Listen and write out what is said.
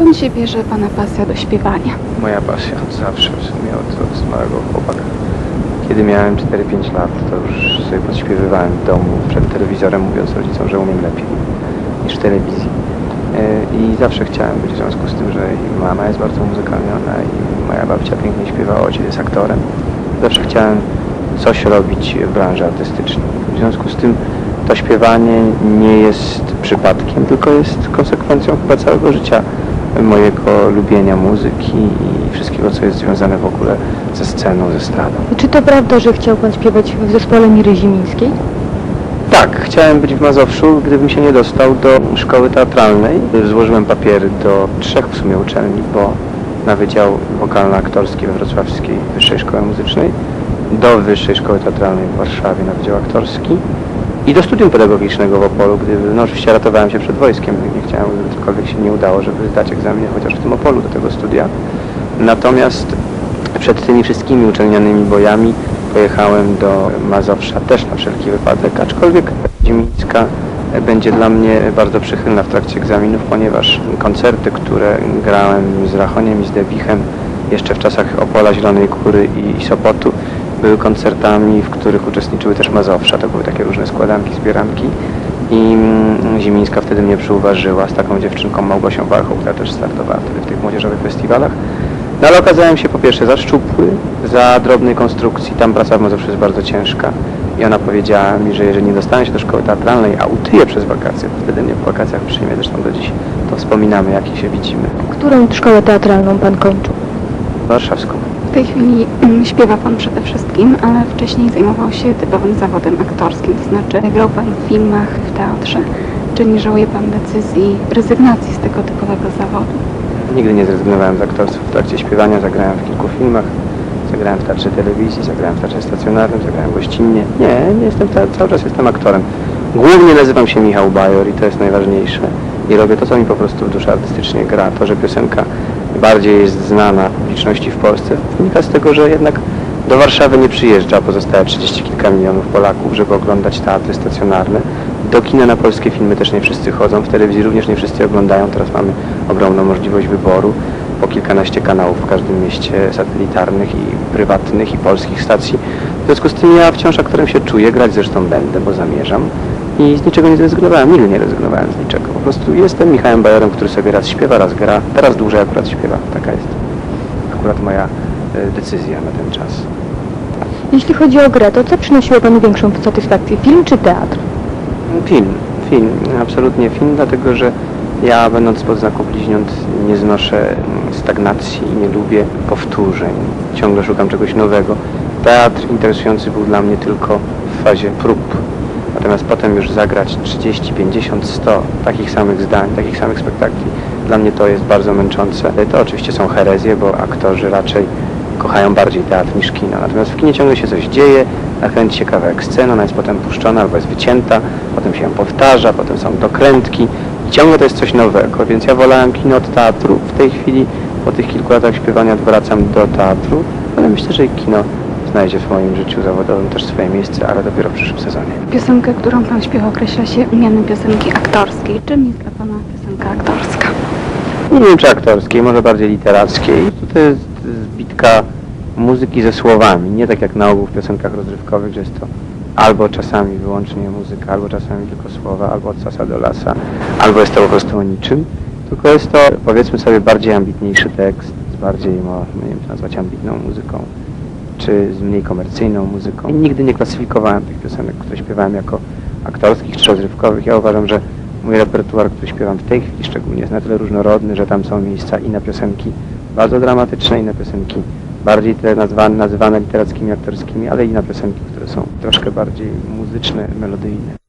Skąd się bierze Pana pasja do śpiewania? Moja pasja od zawsze, w sumie od, od małego chłopaka. Kiedy miałem 4-5 lat, to już sobie podśpiewywałem w domu przed telewizorem, mówiąc rodzicom, że umiem lepiej niż w telewizji. E, I zawsze chciałem być w związku z tym, że mama jest bardzo muzykalna i moja babcia pięknie śpiewa, ojciec jest aktorem. Zawsze chciałem coś robić w branży artystycznej. W związku z tym to śpiewanie nie jest przypadkiem, tylko jest konsekwencją chyba całego życia mojego lubienia muzyki i wszystkiego, co jest związane w ogóle ze sceną, ze stradą. Czy to prawda, że chciał pan śpiewać w zespole Miry Zimińskiej? Tak, chciałem być w Mazowszu, gdybym się nie dostał do szkoły teatralnej. Złożyłem papiery do trzech w sumie uczelni, bo na Wydział Wokalno-Aktorski we Wrocławskiej Wyższej Szkoły Muzycznej, do Wyższej Szkoły Teatralnej w Warszawie na Wydział Aktorski i do Studium Pedagogicznego w Opolu, gdy no oczywiście ratowałem się przed wojskiem, nie chciałem, żeby cokolwiek się nie udało, żeby zdać egzamin chociaż w tym Opolu do tego studia. Natomiast przed tymi wszystkimi uczelnianymi bojami pojechałem do Mazowsza też na wszelki wypadek, aczkolwiek Zimińska będzie dla mnie bardzo przychylna w trakcie egzaminów, ponieważ koncerty, które grałem z Rachoniem i z Debichem jeszcze w czasach Opola, Zielonej i, i Sopotu, były koncertami, w których uczestniczyły też Mazowsza. To były takie różne składanki, zbieranki. I mm, Zimińska wtedy mnie przyuważyła z taką dziewczynką Małgosią Warchoł, która też startowała wtedy w tych młodzieżowych festiwalach. No ale okazałem się po pierwsze za szczupły, za drobnej konstrukcji, tam praca w Mazowszu jest bardzo ciężka. I ona powiedziała mi, że jeżeli nie dostanę się do szkoły teatralnej, a utyję przez wakacje, to wtedy mnie po wakacjach przyjmie, zresztą do dziś to wspominamy, jak się widzimy. Którą szkołę teatralną pan kończył? Warszawską. W tej chwili mm, śpiewa Pan przede wszystkim, ale wcześniej zajmował się typowym zawodem aktorskim, to znaczy grał Pan w filmach, w teatrze. Czy nie żałuje Pan decyzji rezygnacji z tego typowego zawodu? Nigdy nie zrezygnowałem z aktorstwa w trakcie śpiewania, zagrałem w kilku filmach, zagrałem w teatrze telewizji, zagrałem w teatrze stacjonarnym, zagrałem gościnnie. Nie, nie jestem, te- cały czas jestem aktorem. Głównie nazywam się Michał Bajor i to jest najważniejsze. I robię to, co mi po prostu w duszy artystycznie gra. To, że piosenka bardziej jest znana publiczności w Polsce, wynika z tego, że jednak do Warszawy nie przyjeżdża pozostałe 30 kilka milionów Polaków, żeby oglądać teatry stacjonarne. Do kina na polskie filmy też nie wszyscy chodzą, w telewizji również nie wszyscy oglądają. Teraz mamy ogromną możliwość wyboru po kilkanaście kanałów w każdym mieście satelitarnych i prywatnych i polskich stacji. W związku z tym ja wciąż aktorem się czuję, grać zresztą będę, bo zamierzam. I z niczego nie zrezygnowałem, nigdy nie rezygnowałem z niczego. Po prostu jestem Michałem Bajorem, który sobie raz śpiewa, raz gra. Teraz dłużej akurat śpiewa. Taka jest akurat moja e, decyzja na ten czas. Jeśli chodzi o grę, to co przynosiło panu większą satysfakcję, film czy teatr? Film, film, absolutnie film, dlatego że ja będąc spod znaku bliźniąt nie znoszę mm, stagnacji, nie lubię powtórzeń, ciągle szukam czegoś nowego. Teatr interesujący był dla mnie tylko w fazie prób, natomiast potem już zagrać 30, 50, 100 takich samych zdań, takich samych spektakli, dla mnie to jest bardzo męczące. To oczywiście są herezje, bo aktorzy raczej kochają bardziej teatr niż kino. Natomiast w kinie ciągle się coś dzieje, nakręci się kawałek sceny, ona jest potem puszczona albo jest wycięta, potem się ją powtarza, potem są dokrętki i ciągle to jest coś nowego, więc ja wolałem kino od teatru. W tej chwili po tych kilku latach śpiewania wracam do teatru, ale myślę, że kino znajdzie w moim życiu zawodowym też swoje miejsce, ale dopiero w przyszłym sezonie. Piosenkę, którą Pan śpiewa określa się mianem piosenki aktorskiej. Czym jest dla Pana piosenka aktorska? Nie wiem czy aktorskiej, może bardziej literackiej. To jest zbitka muzyki ze słowami, nie tak jak na ogół w piosenkach rozrywkowych, że jest to albo czasami wyłącznie muzyka, albo czasami tylko słowa, albo od sasa do lasa, albo jest to po prostu o niczym, tylko jest to powiedzmy sobie bardziej ambitniejszy tekst, bardziej, można nie wiem, nazwać ambitną muzyką, czy z mniej komercyjną muzyką. I nigdy nie klasyfikowałem tych piosenek, które śpiewałem jako aktorskich czy rozrywkowych. Ja uważam, że mój repertuar, który śpiewam w tej chwili szczególnie jest na tyle różnorodny, że tam są miejsca i na piosenki bardzo dramatyczne, i na piosenki bardziej te nazwane, nazywane literackimi, aktorskimi, ale i na piosenki, które są troszkę bardziej muzyczne, melodyjne.